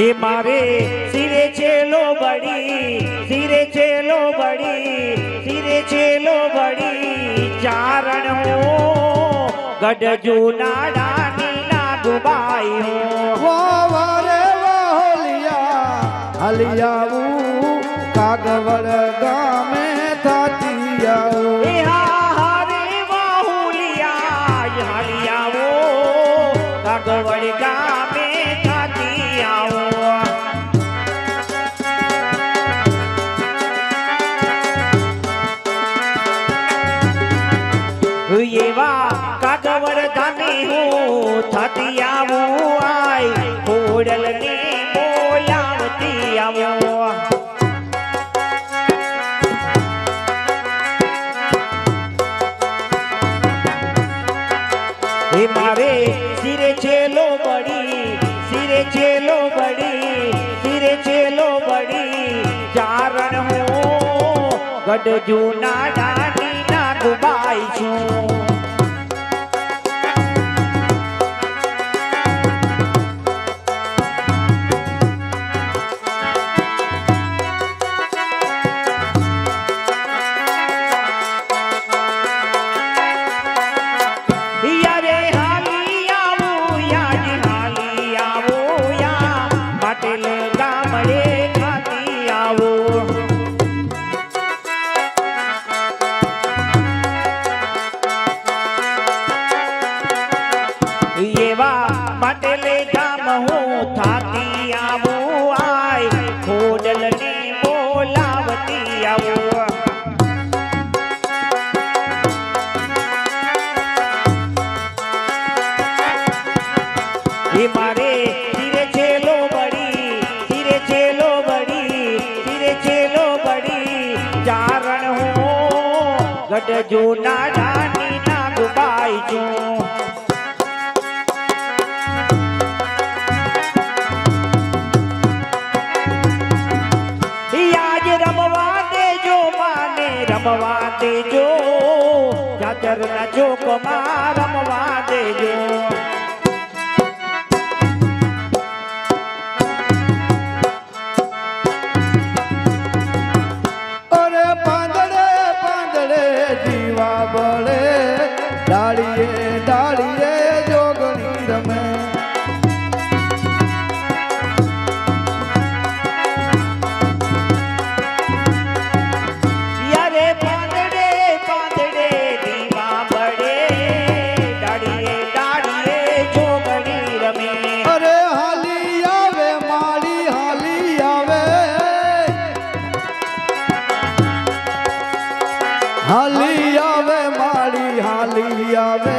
એ મારે સિરે છેલો બડી સિરે છેલો બડી સિરે છેલો બડી ચારણ હો ગઢ જૂના ડાની ના ગુબાઈ હો. વાવરે વાહોલિયા હલિયાવું કાગવડ ગામે થાતી આવું એ હા હારે વાહુલિયા હલિયાવો કાગવડ ગામે ધામે હું થતી આવું આય ખોડલ ને બોલાવતી આવું એ મારે સિરે છેલો બડી સિરે છેલો બડી સિરે છેલો બડી ચારણ હું ગઢ જૂના ડાની ના ગુબાઈ છું. પાટેલે ગામ હું થાકી આવું આય. ખોડલ ને બોલાવતી આવું. મારે ધીરે છેલો બળી ધીરે છેલો બળી ધીરે છેલો બળી ચારણ હું ગઢ જૂના ડાની ના ગુબાઈ છું. રમવા દેજો જાજર ના ચોકમાં રમવા દેજો. અરે પાંદડે પાંદડે જીવા બળે ડાળીએ ડાળીએ. હાલી આવે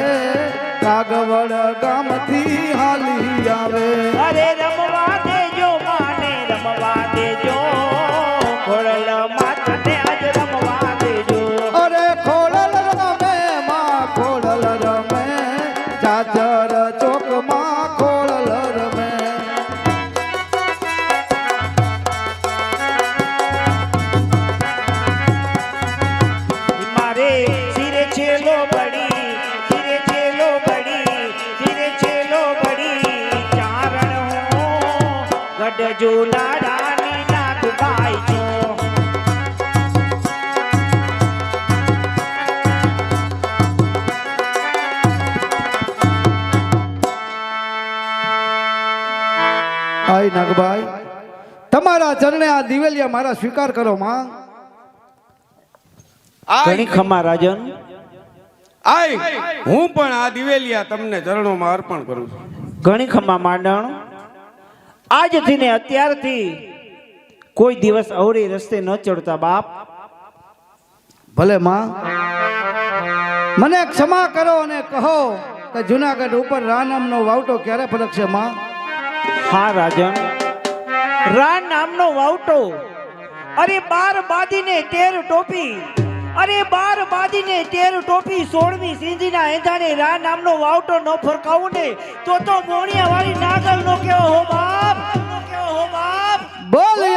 કાગવડ ગામથી હાલી આવે. અરે રમવા દેજો માને રમવા દેજો. ખોડલ માથને આજ રમવા દેજો. અરે ખોડલ રમે માં ખોડલ રમે ચાચર ચોકમાં ખોડલ આય નાગભાઈ તમારા ચરણે આ દિવેલિયા મારા સ્વીકાર કરો માં. ઘણી ખમા રાજન. આય હું પણ આ દિવેલિયા તમને ચરણોમાં અર્પણ કરું છું. ઘણી ખમા માંડણ. આજથી ને અત્યારથી કોઈ દિવસ અવળી રસ્તે ન ચડતા બાપ. ભલે માં મને ક્ષમા કરો અને કહો કે જુનાગઢ ઉપર રાનામનો વાવટો ક્યારે ફરકશે માં? હા રાજન. રાન નામનો વાવટો. અરે બાર બાદીને તેર ટોપી. અરે બાર બાદીને તેર ટોપી સોળમી સિંધીના એંધાને રા નામનો વાવટો ન ફરકાવું ને તો તો મોણિયા વાળી નાગલ નો કેવો હો હો બાપ